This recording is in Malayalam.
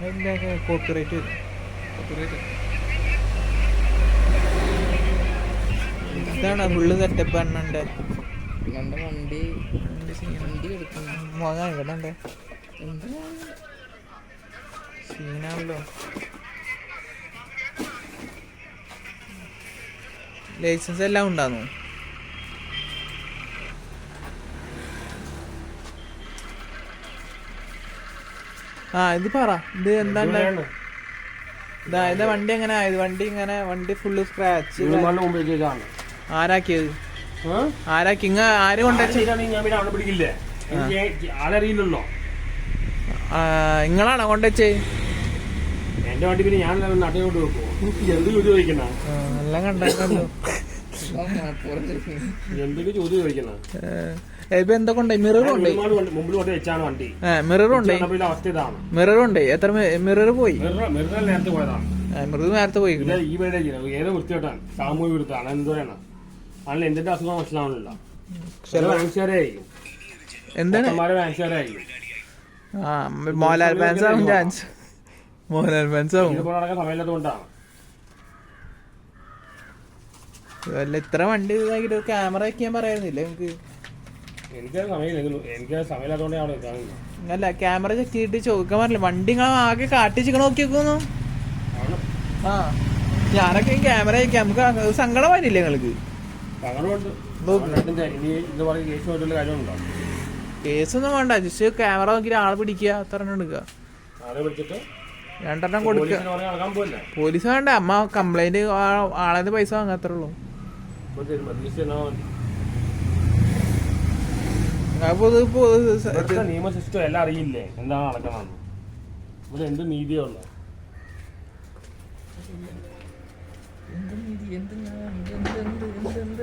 അതിന്റെ കോപ്പിറൈറ്റ് വരും. ഇതാണ് ഫുള്ള് സെറ്റപ്പ് എണ്ണന്റെ കണ്ട വണ്ടി വണ്ടി കിട്ടണ്ടേ എന്താ? സീനാണല്ലോ. ലൈസൻസ് എല്ലാം ഉണ്ടാന്നു? ആ ഇത് പറ. ഇത് എന്താ ഉണ്ടായത്? ഇതാ ഇത് വണ്ടി എങ്ങനെ ആയത്? വണ്ടി ഇങ്ങനെ വണ്ടി ഫുള്ള് സ്ക്രാച്ച് ആരാക്കിയത്? ആരാക്കി? ഇങ്ങ ആര് കൊണ്ടുവച്ചോ ആളറിയില്ലല്ലോ. നിങ്ങളാണോ കൊണ്ടുവച്ചേ? എന്റെ വണ്ടി പിന്നെ ഞാൻ നാട്ടിലോട്ട് വെക്കോ എന്ത് ചോദിക്കണ എല്ലാം കണ്ടല്ലോ എന്തൊക്കെ ചോദ്യം ചോദിക്കണ? ഇപ്പൊ എന്തൊക്കെ ഉണ്ടായി മിറർ വണ്ടി മിറർ ഉണ്ട് മിറർ ഉണ്ട് എത്ര മിറർ പോയി? മിറർ നേരത്തെ പോയി. ഈ പേരെ ഏതോ വൃത്തിയോട്ടാണ് സാമൂഹ്യ വിരുദ്ധാണ് എന്തോരാണ് ആണെങ്കിൽ എന്തിന്റെ അസുഖം മനസ്സിലാവണില്ല. ചില വാങ്ങിച്ചാരേ ആയിരിക്കും. എന്താണ്? മോഹൻലാൽ ഫാൻസ് ആവും ചാൻസ് മോഹൻലാൽ ഫാൻസ് ആവും സമയമില്ലാത്തതുകൊണ്ടാണ് വല്ല ഇത്ര വണ്ടി ഇതാക്കിട്ട് ക്യാമറ വെക്കാൻ പറയായിരുന്നില്ല നിങ്ങൾക്ക് എനിക്ക് സമയമില്ല. എനിക്ക് സമയമില്ലാത്തതുകൊണ്ട് ഞാൻ അവിടെ നിൽക്കാനില്ല അല്ല ക്യാമറ ചെക്ക് ചെയ്തിട്ട് ചോദിക്കാൻ പറഞ്ഞില്ല വണ്ടി നിങ്ങൾ ആകെ കാട്ടി ചിക്കണ നോക്കി നോക്കുന്നു ആ. ഞാനൊക്കെ ക്യാമറ വെക്കാം നമുക്ക് സങ്കടം വരില്ലേ നിങ്ങൾക്ക് നോക്ക്. കേസൊന്നും വേണ്ട. ജസ്റ്റ് ക്യാമറ നോക്കിയിട്ട് ആളെ പിടിക്കുക. അത്ര എടുക്കുക. രണ്ടെണ്ണം കൊടുക്കുക. പോലീസ് വേണ്ട. അമ്മ കംപ്ലൈന്റ് ആളെ പൈസ വാങ്ങാത്രേ ഉള്ളൂ. ഇപ്പൊ തരും. മദ്യപിച്ച് ചെന്നാ മതി. അപ്പൊ ഇത് ഇപ്പൊ ഇത് സ- ഇത് ഇവിടുത്തെ നിയമ സിസ്റ്റം എല്ലാം അറിയില്ലേ എന്താണ് നടക്കണമെന്ന് ഇവിടെ എന്ത് നീതിയുള്ള എന്ത് നീതി എന്ത് എന്ത് എന്ത് എന്ത് എന്ത്